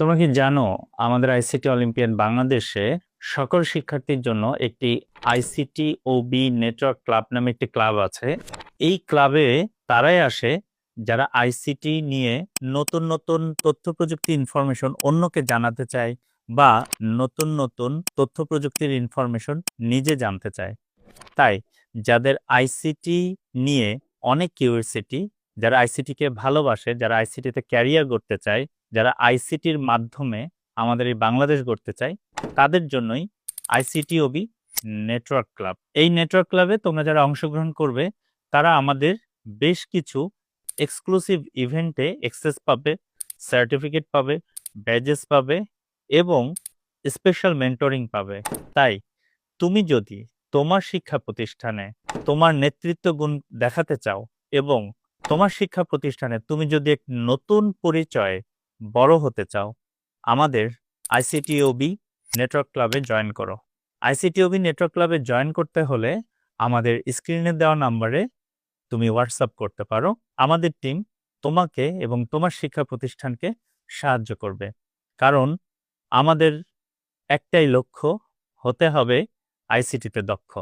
তোমরা কি জানো আমাদের আইসিটি অলিম্পিয়ান বাংলাদেশে সকল শিক্ষার্থীর জন্য একটি আইসিটি ওবি নেটওয়ার্ক ক্লাব নামে একটি ক্লাব আছে। এই ক্লাবে তারাই আসে যারা আইসিটি নিয়ে নতুন নতুন তথ্য প্রযুক্তি ইনফরমেশন অন্যকে জানাতে চায় বা নতুন নতুন তথ্য প্রযুক্তির ইনফরমেশন নিজে জানতে চায়। তাই যাদের আইসিটি নিয়ে অনেক কিউরিসিটি যারা আইসিটিকে ভালোবাসে, যারা আইসিটিতে ক্যারিয়ার করতে চায় যারা আইসিটির মাধ্যমে আমাদের এই বাংলাদেশ গড়তে চায়, তাদের জন্যই আইসিটি ওবি নেটওয়ার্ক ক্লাব। এই নেটওয়ার্ক ক্লাবে তোমরা যারা অংশগ্রহণ করবে, তারা আমাদের বেশ কিছু এক্সক্লুসিভ ইভেন্টে অ্যাক্সেস পাবে, সার্টিফিকেট পাবে, ব্যাজেস পাবে এবং স্পেশাল মেন্টরিং পাবে। তাই তুমি যদি তোমার শিক্ষা প্রতিষ্ঠানে তোমার নেতৃত্ব গুণ দেখাতে চাও এবং তোমার শিক্ষা প্রতিষ্ঠানে তুমি যদি এক নতুন পরিচয় বড় হতে চাও, আমাদের আইসিটিওবি নেটওয়ার্ক ক্লাবে জয়েন করো। আইসিটিওবি নেটওয়ার্ক ক্লাবে জয়েন করতে হলে আমাদের স্ক্রিনে দেওয়া নাম্বারে তুমি হোয়াটসঅ্যাপ করতে পারো। আমাদের টিম তোমাকে এবং তোমার শিক্ষা প্রতিষ্ঠানকে সাহায্য করবে। কারণ আমাদের একটাই লক্ষ্য, হতে হবে আইসিটিতে দক্ষ।